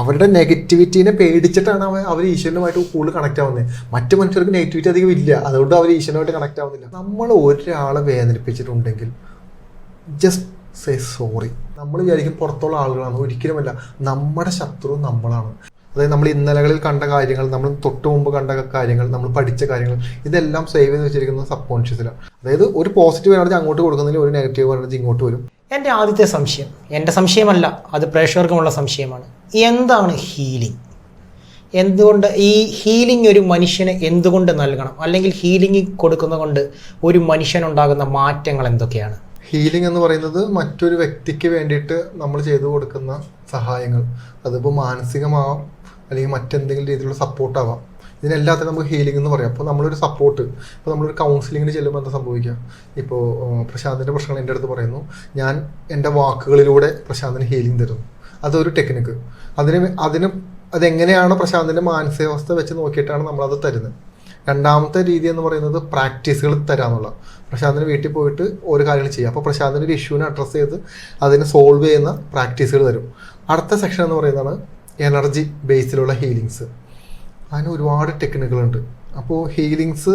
അവരുടെ നെഗറ്റിവിറ്റീനെ പേടിച്ചിട്ടാണ് അവർ ഈശ്വരനുമായിട്ട് കൂടുതൽ കണക്ട് ആവുന്നത് മറ്റു മനുഷ്യർക്ക് നെഗറ്റിവിറ്റി അധികം ഇല്ല. അതുകൊണ്ട് അവർ ഈശ്വരനുമായിട്ട് കണക്ട് ആവുന്നില്ല. നമ്മൾ ഒരാളെ വേദനിപ്പിച്ചിട്ടുണ്ടെങ്കിൽ ജസ്റ്റ് സേ സോറി നമ്മൾ വിചാരിക്കും പുറത്തുള്ള ആളുകളാണ്. ഒരിക്കലുമല്ല. നമ്മുടെ ശത്രു നമ്മളാണ്. അതായത് നമ്മൾ ഇന്നലകളിൽ കണ്ട കാര്യങ്ങൾ നമ്മൾ തൊട്ട് മുമ്പ് കണ്ട കാര്യങ്ങൾ നമ്മൾ പഠിച്ച കാര്യങ്ങൾ ഇതെല്ലാം സേവ് ചെയ്ത് വെച്ചിരിക്കുന്നത് സബ് കോൺഷ്യസിലാണ് അതായത് ഒരു പോസിറ്റീവ് എനർജി അങ്ങോട്ട് കൊടുക്കുന്നതിൽ ഒരു നെഗറ്റീവ് എനർജി ഇങ്ങോട്ട് വരും. എന്റെ ആദ്യത്തെ സംശയം. എന്റെ സംശയമല്ല അത് പ്രേക്ഷകർക്കുമുള്ള സംശയമാണ്. എന്താണ് ഹീലിംഗ് എന്തുകൊണ്ട് ഈ ഹീലിംഗ് ഒരു മനുഷ്യന് എന്തുകൊണ്ട് നൽകണം? അല്ലെങ്കിൽ ഹീലിംഗ് കൊടുക്കുന്ന കൊണ്ട് ഒരു മനുഷ്യനുണ്ടാകുന്ന മാറ്റങ്ങൾ എന്തൊക്കെയാണ്? ഹീലിംഗ് എന്ന് പറയുന്നത് മറ്റൊരു വ്യക്തിക്ക് വേണ്ടിയിട്ട് നമ്മൾ ചെയ്തു കൊടുക്കുന്ന സഹായങ്ങൾ. അതിപ്പോൾ മാനസികമാവാം അല്ലെങ്കിൽ മറ്റെന്തെങ്കിലും രീതിയിലുള്ള സപ്പോർട്ടാവാം ഇതിനെല്ലാത്തിനും നമുക്ക് ഹീലിംഗ് എന്ന് പറയാം. അപ്പോൾ നമ്മളൊരു സപ്പോർട്ട് ഇപ്പോൾ നമ്മളൊരു കൗൺസിലിങ്ങിന് ചെല്ലുമ്പോൾ എന്താ സംഭവിക്കുക ഇപ്പോൾ പ്രശാന്തിന്റെ പ്രശ്നങ്ങൾ എന്റെ അടുത്ത് പറയുന്നു. ഞാൻ എന്റെ വാക്കുകളിലൂടെ പ്രശാന്തിന് ഹീലിംഗ് തരുന്നു. അതൊരു ടെക്നിക്ക് അതിന് അതിന് അതെങ്ങനെയാണ് പ്രശാന്തിന്റെ മാനസികാവസ്ഥ വെച്ച് നോക്കിയിട്ടാണ് നമ്മളത് തരുന്നത്. രണ്ടാമത്തെ രീതി എന്ന് പറയുന്നത് പ്രാക്ടീസുകൾ തരാമെന്നുള്ള പ്രശാന്തിന് വീട്ടിൽ പോയിട്ട് ഓരോ കാര്യങ്ങൾ ചെയ്യുക അപ്പോൾ പ്രശാന്തിന്റെ ഒരു ഇഷ്യൂവിനെ അഡ്രസ്സ് ചെയ്ത് അതിനെ സോൾവ് ചെയ്യുന്ന പ്രാക്ടീസുകൾ തരും. അടുത്ത സെക്ഷൻ എന്ന് പറയുന്നതാണ് എനർജി ബേസിലുള്ള ഹീലിങ്സ് അതിന് ഒരുപാട് ടെക്നിക്കുകളുണ്ട്. അപ്പോൾ ഹീലിങ്സ്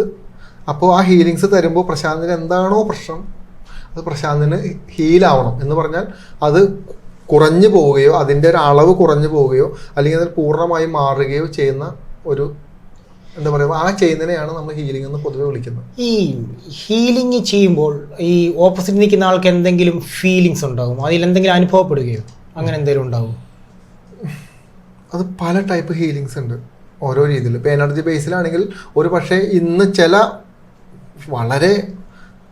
അപ്പോൾ ആ ഹീലിങ്സ് തരുമ്പോൾ പ്രശാന്തിന് എന്താണോ പ്രശ്നം അത് പ്രശാന്തിന് ഹീലാവണം എന്ന് പറഞ്ഞാൽ അത് കുറഞ്ഞു പോവുകയോ അതിന്റെ ഒരു അളവ് കുറഞ്ഞു പോവുകയോ അല്ലെങ്കിൽ അത് പൂർണമായി മാറുകയോ ചെയ്യുന്ന ഒരു എന്താ പറയുക ആ ചെയ്യുന്നതിനെയാണ് നമ്മൾ ഹീലിംഗ് എന്ന് പൊതുവെ വിളിക്കുന്നത്. ഈ ഹീലിംഗ് ചെയ്യുമ്പോൾ ഈ ഓപ്പോസിറ്റ് നിൽക്കുന്ന ആൾക്ക് എന്തെങ്കിലും ഫീലിങ്സ് ഉണ്ടാകും അതിൽ എന്തെങ്കിലും അനുഭവപ്പെടുകയോ അങ്ങനെ എന്തെങ്കിലും ഉണ്ടാകും അത് പല ടൈപ്പ് ഹീലിങ്സ് ഉണ്ട്. ഓരോ രീതിയിൽ. ഇപ്പോൾ എനർജി ബേസിലാണെങ്കിൽ ഒരു പക്ഷേ ഇന്ന് ചില വളരെ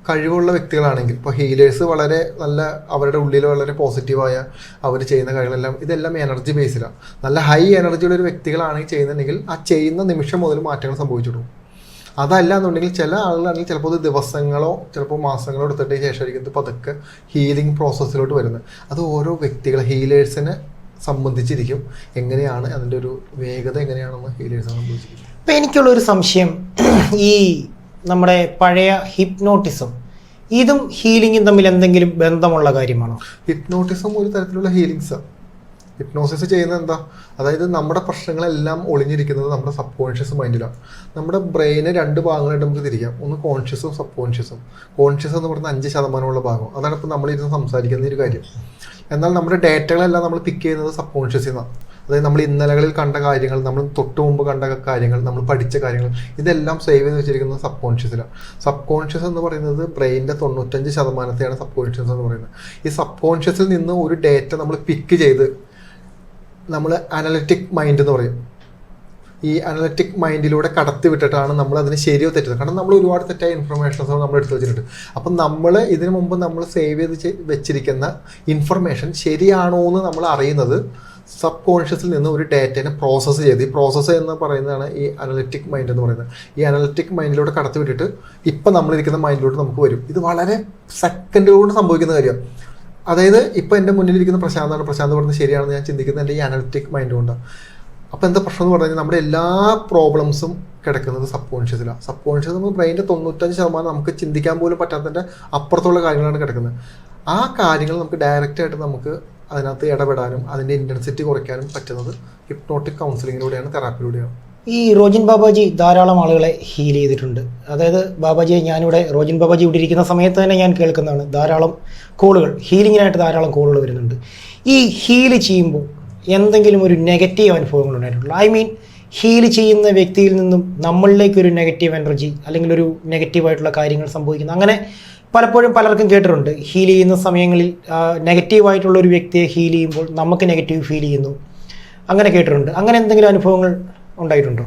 കഴിവുള്ള വ്യക്തികളാണെങ്കിൽ ഇപ്പോൾ ഹീലേഴ്സ് വളരെ നല്ല അവരുടെ ഉള്ളിൽ വളരെ പോസിറ്റീവായ അവർ ചെയ്യുന്ന കാര്യങ്ങളെല്ലാം ഇതെല്ലാം എനർജി ബേസിലാണ് നല്ല ഹൈ എനർജിയുള്ള ഒരു വ്യക്തികളാണെങ്കിൽ ചെയ്യുന്നുണ്ടെങ്കിൽ ആ ചെയ്യുന്ന നിമിഷം മുതൽ മാറ്റങ്ങൾ സംഭവിച്ചിടും അതല്ല എന്നുണ്ടെങ്കിൽ ചില ആളുകളാണെങ്കിൽ ചിലപ്പോൾ ദിവസങ്ങളോ ചിലപ്പോൾ മാസങ്ങളോ എടുത്തിട്ട് ശേഷമായിരിക്കും ഇത് പതുക്കെ ഹീലിംഗ് പ്രോസസ്സിലോട്ട് വരുന്നത്. അത് ഓരോ വ്യക്തികളെ ഹീലേഴ്സിനെ സംബന്ധിച്ചിരിക്കും. എങ്ങനെയാണ് അതിന്റെ ഒരു വേഗത എങ്ങനെയാണെന്ന് ഹീലേഴ്സ് സംബന്ധിച്ചിരിക്കുന്നത് ഇപ്പം എനിക്കുള്ളൊരു സംശയം ഈ നമ്മുടെ പഴയ ഹിപ്നോട്ടിസം ഇതും ഹീലിംഗും തമ്മിൽ എന്തെങ്കിലും ബന്ധമുള്ള കാര്യമാണോ? ഹിപ്നോട്ടിസം ഒരു തരത്തിലുള്ള ഹീലിങ്സാണ് ഹിപ്നോസിസ് ചെയ്യുന്നത് എന്താ? അതായത് നമ്മുടെ പ്രശ്നങ്ങളെല്ലാം ഒളിഞ്ഞിരിക്കുന്നത് നമ്മുടെ സബ് കോൺഷ്യസ് മൈൻഡിലാണ്. നമ്മുടെ ബ്രെയിന് രണ്ട് ഭാഗങ്ങളായിട്ട് നമുക്ക് തിരിക്കാം. ഒന്ന് കോൺഷ്യസും സബ് കോൺഷ്യസും കോൺഷ്യസ് എന്ന് പറയുന്ന അഞ്ച് ശതമാനമുള്ള ഭാഗം. അതാണ് ഇപ്പോൾ നമ്മളിരുന്ന് സംസാരിക്കുന്ന ഒരു കാര്യം. എന്നാൽ നമ്മുടെ ഡേറ്റകളെല്ലാം നമ്മൾ പിക്ക് ചെയ്യുന്നത് സബ് കോൺഷ്യസിൽ നിന്നാണ് അതായത് നമ്മൾ ഇന്നലകളിൽ കണ്ട കാര്യങ്ങൾ നമ്മൾ തൊട്ട് മുമ്പ് കണ്ട കാര്യങ്ങൾ നമ്മൾ പഠിച്ച കാര്യങ്ങൾ ഇതെല്ലാം സേവ് ചെയ്ത് വെച്ചിരിക്കുന്നത് സബ് കോൺഷ്യസിലാണ് സബ് കോൺഷ്യസ് എന്ന് പറയുന്നത് ബ്രെയിനിന്റെ തൊണ്ണൂറ്റഞ്ച് ശതമാനത്തെയാണ് സബ് കോൺഷ്യസ് എന്ന് പറയുന്നത്. ഈ സബ് കോൺഷ്യസിൽ നിന്ന് ഒരു ഡേറ്റ നമ്മൾ പിക്ക് ചെയ്ത് നമ്മൾ അനലറ്റിക് മൈൻഡ് എന്ന് പറയും. ഈ അനലറ്റിക് മൈൻഡിലൂടെ കടത്തി വിട്ടിട്ടാണ് നമ്മൾ അതിന് ശരിയോ തെറ്റോ കാരണം നമ്മൾ ഒരുപാട് തെറ്റായ ഇൻഫർമേഷൻസ് നമ്മൾ എടുത്തു വെച്ചിട്ടുണ്ട്. അപ്പം നമ്മൾ ഇതിനു മുമ്പ് നമ്മൾ സേവ് ചെയ്ത് വെച്ചിരിക്കുന്ന ഇൻഫർമേഷൻ ശരിയാണോ എന്ന് നമ്മൾ അറിയുന്നത് സബ് കോൺഷ്യസിൽ നിന്ന് ഒരു ഡേറ്റനെ പ്രോസസ്സ് ചെയ്ത്. ഈ പ്രോസസ്സ് എന്ന് പറയുന്നതാണ് ഈ അനലറ്റിക് മൈൻഡ് എന്ന് പറയുന്നത്. ഈ അനലറ്റിക് മൈൻഡിലൂടെ കടത്തി വിട്ടിട്ട് ഇപ്പം നമ്മളിരിക്കുന്ന മൈൻഡിലോട്ട് നമുക്ക് വരും. ഇത് വളരെ സെക്കൻഡുകൊണ്ട് സംഭവിക്കുന്ന കാര്യമാണ് അതായത് ഇപ്പം എന്റെ മുന്നിലിരിക്കുന്ന പ്രശാന്താണ്. പ്രശാന്ത് പറഞ്ഞത് ശരിയാണെന്ന് ഞാൻ ചിന്തിക്കുന്നത് എന്റെ ഈ അനലറ്റിക് മൈൻഡ് കൊണ്ടാണ്. അപ്പോൾ എന്താ പ്രശ്നം എന്ന് പറഞ്ഞാൽ നമ്മുടെ എല്ലാ പ്രോബ്ലംസും കിടക്കുന്നത് സബ് കോൺഷ്യസിലാണ് സബ് കോൺഷ്യസ് നമ്മൾ ബ്രെയിന്റെ തൊണ്ണൂറ്റഞ്ച് ശതമാനം നമുക്ക് ചിന്തിക്കാൻ പോലും പറ്റാത്തതിന്റെ അപ്പുറത്തുള്ള കാര്യങ്ങളാണ് കിടക്കുന്നത്. ആ കാര്യങ്ങൾ നമുക്ക് ഡയറക്റ്റ് ആയിട്ട് നമുക്ക് അതിനകത്ത് ഇടപെടാനും അതിന്റെ ഇന്റൻസിറ്റി കുറയ്ക്കാനും പറ്റുന്നത് ഹിപ്നോട്ടിക് കൗൺസിലിങ്ങിലൂടെയാണ് തെറാപ്പിയിലൂടെയാണ് ഈ റോജിൻ ബാബാജി ധാരാളം ആളുകളെ ഹീൽ ചെയ്തിട്ടുണ്ട്. അതായത് ബാബാജിയെ ഞാനിവിടെ റോജിൻ ബാബാജി ഇവിടെ ഇരിക്കുന്ന സമയത്ത് തന്നെ ഞാൻ കേൾക്കുന്നതാണ് ധാരാളം കോളുകൾ ഹീലിങ്ങിനായിട്ട് ധാരാളം കോളുകൾ വരുന്നുണ്ട്. ഈ ഹീൽ ചെയ്യുമ്പോൾ എന്തെങ്കിലും ഒരു നെഗറ്റീവ് അനുഭവങ്ങൾ ഉണ്ടായിട്ടുള്ളൂ. ഐ മീൻ ഹീൽ ചെയ്യുന്ന വ്യക്തിയിൽ നിന്നും നമ്മളിലേക്ക് ഒരു നെഗറ്റീവ് എനർജി അല്ലെങ്കിൽ ഒരു നെഗറ്റീവ് ആയിട്ടുള്ള കാര്യങ്ങൾ സംഭവിക്കുന്നു. അങ്ങനെ പലപ്പോഴും പലർക്കും കേട്ടിട്ടുണ്ട്. ഹീൽ ചെയ്യുന്ന സമയങ്ങളിൽ നെഗറ്റീവ് ആയിട്ടുള്ള ഒരു വ്യക്തിയെ ഹീൽ ചെയ്യുമ്പോൾ നമുക്ക് നെഗറ്റീവ് ഫീൽ ചെയ്യുന്നു. അങ്ങനെ കേട്ടിട്ടുണ്ട്. അങ്ങനെ എന്തെങ്കിലും അനുഭവങ്ങൾ ഉണ്ടായിട്ടുണ്ടോ?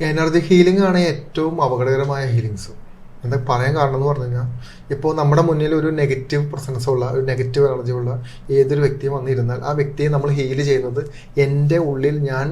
എനർജി ഹീലിംഗ് ആണ് ഏറ്റവും അപകടകരമായ ഹീലിങ്സ് എന്താ പറയാൻ കാരണം എന്ന് പറഞ്ഞു കഴിഞ്ഞാൽ ഇപ്പോൾ നമ്മുടെ മുന്നിൽ ഒരു നെഗറ്റീവ് പ്രസൻസ് ഉള്ള ഒരു നെഗറ്റീവ് എനർജി ഉള്ള ഏതൊരു വ്യക്തി വന്നിരുന്നാൽ ആ വ്യക്തിയെ നമ്മൾ ഹീൽ ചെയ്യുന്നത് എന്റെ ഉള്ളിൽ ഞാൻ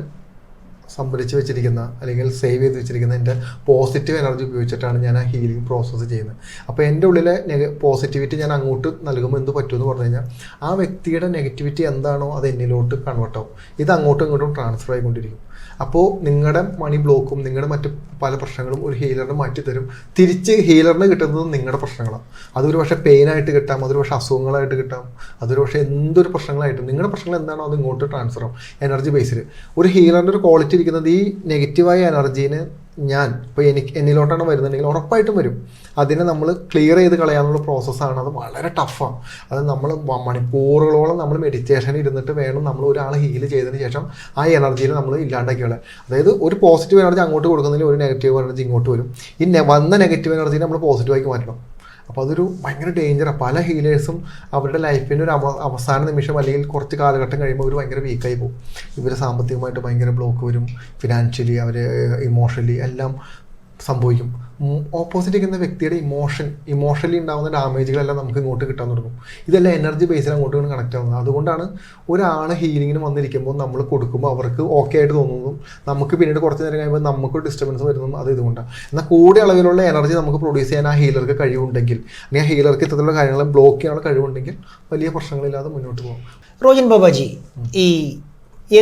സംഭരിച്ച് വെച്ചിരിക്കുന്ന അല്ലെങ്കിൽ സേവ് ചെയ്ത് വെച്ചിരിക്കുന്ന എന്റെ പോസിറ്റീവ് എനർജി ഉപയോഗിച്ചിട്ടാണ് ഞാൻ ആ ഹീലിംഗ് പ്രോസസ്സ് ചെയ്യുന്നത്. അപ്പോൾ എന്റെ ഉള്ളിലെ നെഗ പോസിറ്റിവിറ്റി ഞാൻ അങ്ങോട്ട് നൽകുമ്പോൾ എന്ത് പറ്റുമെന്ന് പറഞ്ഞു കഴിഞ്ഞാൽ ആ വ്യക്തിയുടെ നെഗറ്റിവിറ്റി എന്താണോ അത് എന്നിലോട്ട് കൺവേർട്ട് ആവും. ഇത് അങ്ങോട്ടും ഇങ്ങോട്ടും ട്രാൻസ്ഫർ ആയിക്കൊണ്ടിരിക്കും. അപ്പോൾ നിങ്ങളുടെ മണി ബ്ലോക്കും നിങ്ങളുടെ മറ്റ് പല പ്രശ്നങ്ങളും ഒരു ഹീലറിന് മാറ്റി തരും. തിരിച്ച് ഹീലറിന് കിട്ടുന്നത് നിങ്ങളുടെ പ്രശ്നങ്ങളാണ് അതൊരു പക്ഷേ പെയിനായിട്ട് കിട്ടാം അതൊരു പക്ഷേ അസുഖങ്ങളായിട്ട് കിട്ടാം അതൊരു പക്ഷേ എന്തൊരു പ്രശ്നങ്ങളായിട്ടും. നിങ്ങളുടെ പ്രശ്നങ്ങൾ എന്താണോ അത് ഇങ്ങോട്ട് ട്രാൻസ്ഫർ ആവും. എനർജി ബേസിൽ ഒരു ഹീലറിന്റെ ഒരു ക്വാളിറ്റി ഇരിക്കുന്നത് ഈ നെഗറ്റീവായ എനർജീനെ ഞാൻ ഇപ്പോൾ എനിക്ക് എന്നിലോട്ടാണ് വരുന്നുണ്ടെങ്കിൽ ഉറപ്പായിട്ടും വരും. അതിനെ നമ്മൾ ക്ലിയർ ചെയ്ത് കളയാനുള്ള പ്രോസസ്സാണ് അത് വളരെ ടഫാണ് അത് നമ്മൾ മണിക്കൂറുകളോളം നമ്മൾ മെഡിറ്റേഷൻ ഇരുന്നിട്ട് വേണം നമ്മൾ ഒരാൾ ഹീൽ ചെയ്തതിന് ശേഷം ആ എനർജിയിൽ നമ്മൾ ഇല്ലാണ്ടാക്കിയുള്ള അതായത് ഒരു പോസിറ്റീവ് എനർജി അങ്ങോട്ട് കൊടുക്കുന്നതിൽ ഒരു നെഗറ്റീവ് എനർജി ഇങ്ങോട്ട് വരും. ഈ വന്ന നെഗറ്റീവ് എനർജിനെ നമ്മൾ പോസിറ്റീവാക്കി മാറ്റണം. അപ്പോൾ അതൊരു ഭയങ്കര ഡേഞ്ചറാണ് പല ഹീലേഴ്സും അവരുടെ ലൈഫിന്റെ ഒരു അവസാന നിമിഷം അല്ലെങ്കിൽ കുറച്ച് കാലഘട്ടം കഴിയുമ്പോൾ അവർ ഭയങ്കര വീക്കായി പോകും. ഇവർ സാമ്പത്തികമായിട്ട് ഭയങ്കര ബ്ലോക്ക് വരും. ഫിനാൻഷ്യലി അവർ ഇമോഷണലി എല്ലാം സംഭവിക്കും. ഓപ്പോസിറ്റ് നിൽക്കുന്ന വ്യക്തിയുടെ ഇമോഷൻ ഇമോഷണലി ഉണ്ടാകുന്ന ഡാമേജുകളെല്ലാം നമുക്ക് ഇങ്ങോട്ട് കിട്ടാൻ തുടങ്ങും. ഇതെല്ലാം എനർജി ബേസിൽ അങ്ങോട്ട് കണക്ട് ആവുന്നത്. അതുകൊണ്ടാണ് ഒരാൾ ഹീലിങ്ങിന് വന്നിരിക്കുമ്പോൾ നമ്മൾ കൊടുക്കുമ്പോൾ അവർക്ക് ഓക്കെ ആയിട്ട് തോന്നുന്നതും നമുക്ക് പിന്നീട് കുറച്ച് നേരം കഴിയുമ്പോൾ നമുക്ക് ഡിസ്റ്റർബൻസ് വരുന്നതും അത് ഇതുകൊണ്ടാണ്. എന്നാൽ കൂടിയ അളവിലുള്ള എനർജി നമുക്ക് പ്രൊഡ്യൂസ് ചെയ്യാൻ ആ ഹീലർക്ക് കഴിവുണ്ടെങ്കിൽ അല്ലെങ്കിൽ ആ ഹീലർക്ക് ഇത്തരത്തിലുള്ള കാര്യങ്ങൾ ബ്ലോക്ക് ചെയ്യാനുള്ള കഴിവുണ്ടെങ്കിൽ വലിയ പ്രശ്നങ്ങളില്ലാതെ മുന്നോട്ട് പോകും. റോജൻ ബാബാജി ഈ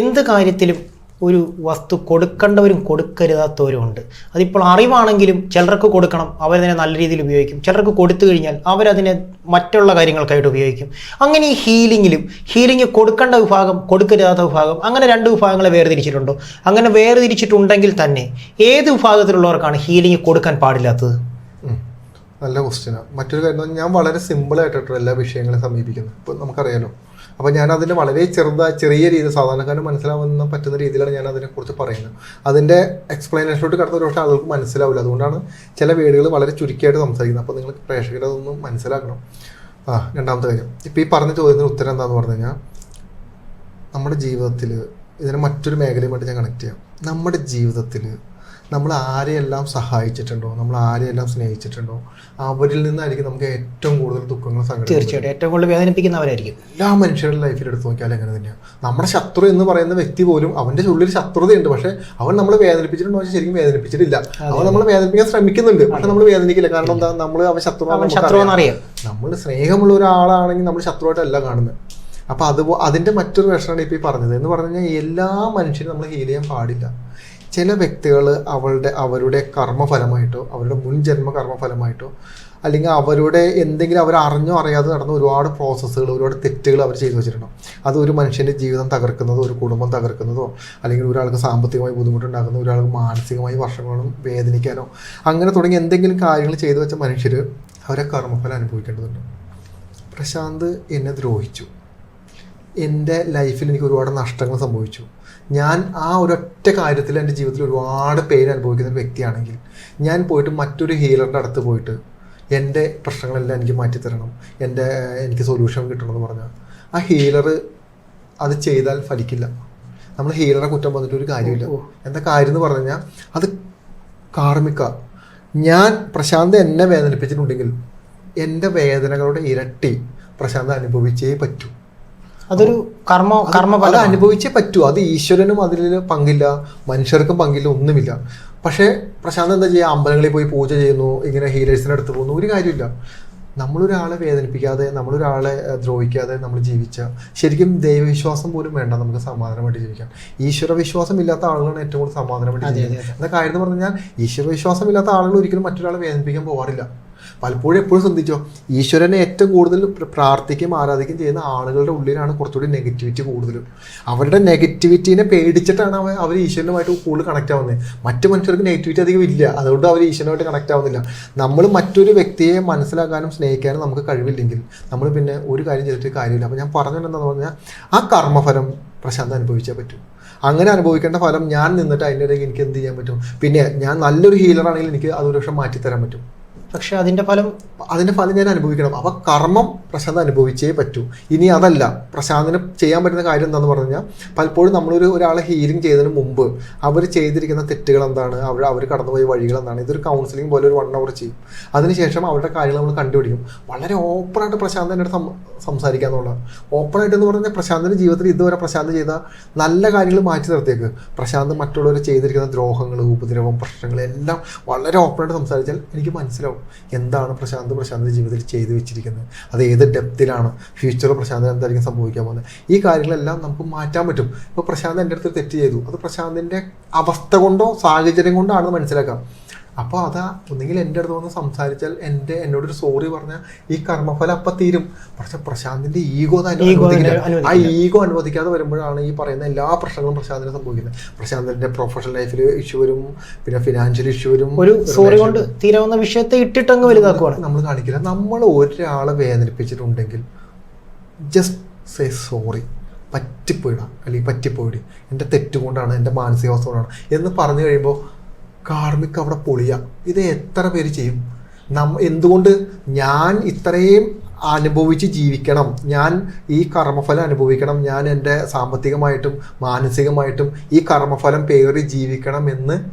എന്ത് കാര്യത്തിലും ഒരു വസ്തു കൊടുക്കേണ്ടവരും കൊടുക്കരുതാത്തവരും ഉണ്ട്. അതിപ്പോൾ അറിവാണെങ്കിലും ചിലർക്ക് കൊടുക്കണം അവരതിനെ നല്ല രീതിയിൽ ഉപയോഗിക്കും. ചിലർക്ക് കൊടുത്തു കഴിഞ്ഞാൽ അവരതിനെ മറ്റുള്ള കാര്യങ്ങൾക്കായിട്ട് ഉപയോഗിക്കും. അങ്ങനെ ഈ ഹീലിങ്ങിലും ഹീലിംഗ് കൊടുക്കേണ്ട വിഭാഗം കൊടുക്കരുതാത്ത വിഭാഗം അങ്ങനെ രണ്ട് വിഭാഗങ്ങളെ വേർതിരിച്ചിട്ടുണ്ടോ? അങ്ങനെ വേർതിരിച്ചിട്ടുണ്ടെങ്കിൽ തന്നെ ഏത് വിഭാഗത്തിലുള്ളവർക്കാണ് ഹീലിംഗ് കൊടുക്കാൻ പാടില്ലാത്തത്. നല്ല ക്വസ്റ്റ്യനാണ് മറ്റൊരു കാര്യം ഞാൻ വളരെ സിമ്പിൾ ആയിട്ടോ എല്ലാ വിഷയങ്ങളെ സമീപിക്കുന്നത്. ഇപ്പോൾ നമുക്കറിയാലോ അപ്പോൾ ഞാൻ അതിന് വളരെ ചെറുതായി ചെറിയ രീതിയിൽ സാധാരണക്കാരന് മനസ്സിലാവുന്ന പറ്റുന്ന രീതിയിലാണ് ഞാൻ അതിനെക്കുറിച്ച് പറയുന്നത്. അതിന്റെ എക്സ്പ്ലനേഷനിലോട്ട് കടന്ന ഒരു പക്ഷേ ആളുകൾക്ക് മനസ്സിലാവില്ല. അതുകൊണ്ടാണ് ചില വീടുകൾ വളരെ ചുരുക്കിയായിട്ട് സംസാരിക്കുന്നത്. അപ്പോൾ നിങ്ങൾ പ്രേക്ഷകരെ അതൊന്നും മനസ്സിലാക്കണം. ആ രണ്ടാമത്തെ കാര്യം. ഇപ്പോൾ ഈ പറഞ്ഞ ചോദ്യത്തിന് ഉത്തരം എന്താന്ന് പറഞ്ഞു കഴിഞ്ഞാൽ നമ്മുടെ ജീവിതത്തിൽ ഇതിനെ മറ്റൊരു മേഖലയുമായിട്ട് ഞാൻ കണക്ട് ചെയ്യാം. നമ്മുടെ ജീവിതത്തിൽ നമ്മൾ ആരെയെല്ലാം സഹായിച്ചിട്ടുണ്ടോ? നമ്മൾ ആരെയെല്ലാം സ്നേഹിച്ചിട്ടുണ്ടോ? അവരിൽ നിന്നായിരിക്കും നമുക്ക് ഏറ്റവും കൂടുതൽ ദുഃഖങ്ങൾ സങ്കടം തീർച്ചയായിട്ടും. ഏറ്റവും കൂടുതൽ വേദനിപ്പിക്കുന്നവരായിരിക്കും. എല്ലാ മനുഷ്യരുടെ ലൈഫിൽ എടുത്ത് നോക്കിയാൽ അങ്ങനെ തന്നെയാണ് നമ്മുടെ ശത്രു എന്ന് പറയുന്ന വ്യക്തി പോലും അവന്റെ ഉള്ളിൽ ശത്രുതയുണ്ട്. പക്ഷേ അവൻ നമ്മളെ വേദനിപ്പിച്ചിട്ടുണ്ടോ പക്ഷേ ശരിക്കും വേദനിപ്പിച്ചിട്ടില്ല. അവൻ നമ്മളെ വേദനിപ്പിക്കാൻ ശ്രമിക്കുന്നുണ്ട്. പക്ഷെ നമ്മൾ വേദനിക്കില്ല. കാരണം എന്താ? നമ്മൾ അവൻ ശത്രു ശത്രു നമ്മൾ സ്നേഹമുള്ള ഒരാളാണെങ്കിൽ നമ്മൾ ശത്രുവായിട്ടല്ല കാണുന്നത്. അപ്പൊ അത് അതിന്റെ മറ്റൊരു വേഷനാണ് ഇപ്പൊ ഈ പറഞ്ഞത്. എന്ന് പറഞ്ഞു കഴിഞ്ഞാൽ എല്ലാ മനുഷ്യരും നമ്മൾ ഹീൽ ചെയ്യാൻ പാടില്ല. ചില വ്യക്തികൾ അവളുടെ അവരുടെ കർമ്മഫലമായിട്ടോ അവരുടെ മുൻ ജന്മ കർമ്മഫലമായിട്ടോ അല്ലെങ്കിൽ അവരുടെ എന്തെങ്കിലും അവർ അറിഞ്ഞോ അറിയാതെ നടന്ന ഒരുപാട് പ്രോസസ്സുകൾ ഒരുപാട് തെറ്റുകൾ അവർ ചെയ്തു വെച്ചിട്ടുണ്ടാവും. അത് ഒരു മനുഷ്യന്റെ ജീവിതം തകർക്കുന്നതോ ഒരു കുടുംബം തകർക്കുന്നതോ അല്ലെങ്കിൽ ഒരാൾക്ക് സാമ്പത്തികമായി ബുദ്ധിമുട്ടുണ്ടാക്കുന്ന ഒരാൾക്ക് മാനസികമായി വർഷങ്ങളും വേദനിക്കാനോ അങ്ങനെ തുടങ്ങി എന്തെങ്കിലും കാര്യങ്ങൾ ചെയ്തു വെച്ച മനുഷ്യർ അവരെ കർമ്മഫലം അനുഭവിക്കേണ്ടതുണ്ട്. പ്രശാന്ത് എന്നെ ദ്രോഹിച്ചു. എന്റെ ലൈഫിൽ എനിക്ക് ഒരുപാട് നഷ്ടങ്ങൾ സംഭവിച്ചു. ഞാൻ ആ ഒരൊറ്റ കാര്യത്തിൽ എന്റെ ജീവിതത്തിൽ ഒരുപാട് പേര് അനുഭവിക്കുന്ന ഒരു വ്യക്തിയാണെങ്കിൽ ഞാൻ പോയിട്ട് മറ്റൊരു ഹീലറിന്റെ അടുത്ത് പോയിട്ട് എന്റെ പ്രശ്നങ്ങളെല്ലാം എനിക്ക് മാറ്റിത്തരണം എന്റെ എനിക്ക് സൊല്യൂഷൻ കിട്ടണമെന്ന് പറഞ്ഞാൽ ആ ഹീലർ അത് ചെയ്താൽ ഫലിക്കില്ല. നമ്മൾ ഹീലറെ കുറ്റം പറഞ്ഞിട്ട് ഒരു കാര്യമില്ല. എന്താ കാര്യം എന്ന് പറഞ്ഞു കഴിഞ്ഞാൽ അത് കാർമിക. ഞാൻ പ്രശാന്ത് എന്നെ വേദനിപ്പിച്ചിട്ടുണ്ടെങ്കിൽ എന്റെ വേദനകളുടെ ഇരട്ടി പ്രശാന്ത് അനുഭവിച്ചേ പറ്റൂ. അതൊരു കർമ്മ കർമ്മ അത് അനുഭവിച്ചേ പറ്റൂ. അത് ഈശ്വരനും അതിൽ പങ്കില്ല മനുഷ്യർക്കും പങ്കില്ല ഒന്നുമില്ല. പക്ഷേ പ്രശാന്ത് എന്താ ചെയ്യുക? അമ്പലങ്ങളിൽ പോയി പൂജ ചെയ്യുന്നു ഇങ്ങനെ ഹീലേഴ്സിന്റെ അടുത്ത് പോകുന്നു. ഒരു കാര്യമില്ല. നമ്മളൊരാളെ വേദനിപ്പിക്കാതെ നമ്മളൊരാളെ ദ്രോഹിക്കാതെ നമ്മൾ ജീവിച്ച ശരിക്കും ദൈവവിശ്വാസം പോലും വേണ്ട നമുക്ക് സമാധാനമായിട്ട് ജീവിക്കാം ഈശ്വര വിശ്വാസം ഇല്ലാത്ത ആളുകളാണ് ഏറ്റവും കൂടുതൽ സമാധാനമായിട്ട് ജീവിക്കുന്നത്. എന്താ കാര്യം എന്ന് പറഞ്ഞാൽ ഈശ്വര വിശ്വാസം ഇല്ലാത്ത ആളുകൾ ഒരിക്കലും മറ്റൊരാളെ വേദനിപ്പിക്കാൻ പോകാറില്ല പലപ്പോഴും എപ്പോഴും ശ്രദ്ധിച്ചോ ഈശ്വരനെ ഏറ്റവും കൂടുതൽ പ്ര- പ്രാർത്ഥിക്കുകയും ആരാധിക്കുകയും ചെയ്യുന്ന ആളുകളുടെ ഉള്ളിലാണ് കുറച്ചുകൂടി നെഗറ്റിവിറ്റി കൂടുതലും. അവരുടെ നെഗറ്റിവിറ്റീനെ പേടിച്ചിട്ടാണ് അവർ അവർ ഈശ്വരനുമായിട്ട് കൂടുതൽ കണക്ട് ആവുന്നത്. മറ്റു മനുഷ്യർക്ക് നെഗറ്റിവിറ്റി അധികം ഇല്ല. അതുകൊണ്ട് അവർ ഈശ്വരനുമായിട്ട് കണക്ട് ആവുന്നില്ല. നമ്മൾ മറ്റൊരു വ്യക്തിയെ മനസ്സിലാക്കാനും സ്നേഹിക്കാനും നമുക്ക് കഴിവില്ലെങ്കിൽ നമ്മൾ പിന്നെ ഒരു കാര്യം ചെയ്തിട്ട് കാര്യമില്ല. അപ്പോൾ ഞാൻ പറഞ്ഞിട്ടുണ്ടെന്ന് പറഞ്ഞാൽ ആ കർമ്മഫലം പ്രശാന്തം അനുഭവിച്ചേ പറ്റും. അങ്ങനെ അനുഭവിക്കേണ്ട ഫലം ഞാൻ നിന്നിട്ട് അതിന്റെ ഇടയിൽ എനിക്ക് എന്ത് ചെയ്യാൻ പറ്റും? പിന്നെ ഞാൻ നല്ലൊരു ഹീലർ ആണെങ്കിൽ എനിക്ക് അതൊരു പക്ഷെ മാറ്റിത്തരാൻ പറ്റും. പക്ഷെ അതിന്റെ ഫലം അതിന്റെ ഫലം ഞാൻ അനുഭവിക്കണം. അപ്പോൾ കർമ്മം പ്രശാന്ത് അനുഭവിച്ചേ പറ്റൂ. ഇനി അതല്ല പ്രശാന്തിന് ചെയ്യാൻ പറ്റുന്ന കാര്യം എന്താന്ന് പറഞ്ഞു കഴിഞ്ഞാൽ പലപ്പോഴും നമ്മളൊരു ഒരാളെ ഹീലിംഗ് ചെയ്തതിന് മുമ്പ് അവർ ചെയ്തിരിക്കുന്ന തെറ്റുകൾ എന്താണ് അവർ അവർ കടന്നുപോയ വഴികൾ എന്താണ് ഇതൊരു കൗൺസിലിംഗ് പോലെ ഒരു വൺ അവർ ചെയ്യും. അതിനുശേഷം അവരുടെ കാര്യങ്ങൾ നമ്മൾ കണ്ടുപിടിക്കും. വളരെ ഓപ്പണായിട്ട് പ്രശാന്ത് എന്നോട് സംസാരിക്കുക എന്നുള്ളതാണ് ഓപ്പണായിട്ട് എന്ന് പറഞ്ഞാൽ പ്രശാന്തിന്റെ ജീവിതത്തിൽ ഇതുവരെ പ്രശാന്ത് ചെയ്ത നല്ല കാര്യങ്ങൾ മാറ്റി നിർത്തിയേക്ക്. പ്രശാന്ത് മറ്റുള്ളവർ ചെയ്തിരിക്കുന്ന ദ്രോഹങ്ങൾ ഉപദ്രവം പ്രശ്നങ്ങൾ എല്ലാം വളരെ ഓപ്പണായിട്ട് സംസാരിച്ചാൽ എനിക്ക് മനസ്സിലാവും. എന്താണ് പ്രശാന്ത് പ്രശാന്ത് ജീവിതത്തിൽ ചെയ്തു വെച്ചിരിക്കുന്നത്? അത് ഏത് ഡെപ്തിലാണ് ഫ്യൂച്ചറിൽ പ്രശാന്തിന് എന്തായിരിക്കും സംഭവിക്കാൻ പോകുന്നത്? ഈ കാര്യങ്ങളെല്ലാം നമുക്ക് മാറ്റാൻ പറ്റും. ഇപ്പോൾ പ്രശാന്ത് എന്റെ അടുത്ത് തെറ്റ് ചെയ്തു. അത് പ്രശാന്തിന്റെ അവസ്ഥ കൊണ്ടോ സാഹചര്യം കൊണ്ടോ ആണെന്ന് മനസ്സിലാക്കാം. അപ്പോൾ അതാ ഒന്നുകിൽ എന്റെ അടുത്ത് വന്ന് സംസാരിച്ചാൽ എന്റെ എന്നോടൊരു സോറി പറഞ്ഞാൽ ഈ കർമ്മഫലം അപ്പം തീരും. പക്ഷെ പ്രശാന്തിന്റെ ഈഗോ തന്നെ ആ ഈഗോ അനുവദിക്കാതെ വരുമ്പോഴാണ് ഈ പറയുന്ന എല്ലാ പ്രശ്നങ്ങളും പ്രശാന്തിനെ സംഭവിക്കുന്നത്. പ്രശാന്തിന്റെ പ്രൊഫഷണൽ ലൈഫിൽ ഇഷ്യൂ വരും പിന്നെ ഫിനാൻഷ്യൽ ഇഷ്യൂ വരും ഒരു സോറി കൊണ്ട് തീരാവുന്ന വിഷയത്തെ ഇട്ടിട്ടങ്ങ് വലുതാക്കുവാണ്. നമ്മൾ കാണിക്കില്ല. നമ്മൾ ഒരാളെ വേദനിപ്പിച്ചിട്ടുണ്ടെങ്കിൽ ജസ്റ്റ് സേ സോറി പറ്റിപ്പോയിടാം. അല്ലെങ്കിൽ പറ്റിപ്പോയിടി. എന്റെ തെറ്റുകൊണ്ടാണ് എന്റെ മാനസികാവസ്ഥ കൊണ്ടാണ് എന്ന് പറഞ്ഞു കഴിയുമ്പോൾ കാർമിക് അവിടെ പൊളിയ. ഇത് എത്ര പേര് ചെയ്യും? നം എന്തുകൊണ്ട് ഞാൻ ഇത്രയും അനുഭവിച്ച് ജീവിക്കണം? ഞാൻ ഈ കർമ്മഫലം അനുഭവിക്കണം. ഞാൻ എന്റെ സാമ്പത്തികമായിട്ടും മാനസികമായിട്ടും ഈ കർമ്മഫലം പേറി ജീവിക്കണം എന്ന്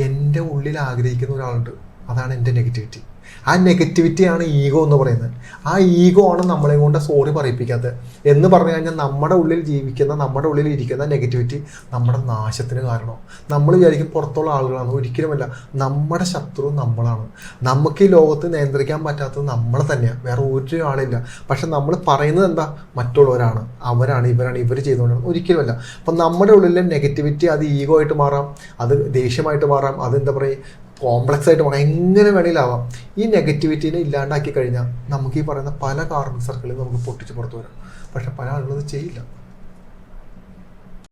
എന്റെ ഉള്ളിൽ ആഗ്രഹിക്കുന്ന ഒരാളുണ്ട്. അതാണ് എന്റെ നെഗറ്റിവിറ്റി. ആ നെഗറ്റിവിറ്റിയാണ് ഈഗോ എന്ന് പറയുന്നത്. ആ ഈഗോ ആണ് നമ്മളെ കൊണ്ട് സോറി പറയിപ്പിക്കാത്തത്. എന്ന് പറഞ്ഞു കഴിഞ്ഞാൽ നമ്മുടെ ഉള്ളിൽ ജീവിക്കുന്ന നമ്മുടെ ഉള്ളിൽ ഇരിക്കുന്ന നെഗറ്റിവിറ്റി നമ്മുടെ നാശത്തിന് കാരണം നമ്മൾ വിചാരിക്കും പുറത്തുള്ള ആളുകളാണ്. ഒരിക്കലുമല്ല. നമ്മുടെ ശത്രു നമ്മളാണ്. നമുക്ക് ഈ ലോകത്ത് നിയന്ത്രിക്കാൻ പറ്റാത്തത് നമ്മളെ തന്നെയാണ് വേറെ ഒരു ആളില്ല. പക്ഷെ നമ്മൾ പറയുന്നത് എന്താ? മറ്റുള്ളവരാണ്. അവരാണ് ഇവരാണ് ഇവർ ചെയ്തുകൊണ്ടാണ് ഒരിക്കലുമല്ല. അപ്പം നമ്മുടെ ഉള്ളിലെ നെഗറ്റിവിറ്റി അത് ഈഗോ ആയിട്ട് മാറാം. അത് ദേഷ്യമായിട്ട് മാറാം. അത് എന്താ പറയുക? കോംപ്ലക്സ് ആയിട്ട് പോകണം എങ്ങനെ വേണമെങ്കിലാവാം ഈ നെഗറ്റിവിറ്റീനെ ഇല്ലാണ്ടാക്കി കഴിഞ്ഞാൽ നമുക്ക് ഈ പറയുന്ന പല കാർമിക് സർക്കിളും നമുക്ക് പൊട്ടിച്ച് പുറത്തു വരാം. പക്ഷെ പല ആളുകളും ചെയ്യില്ല.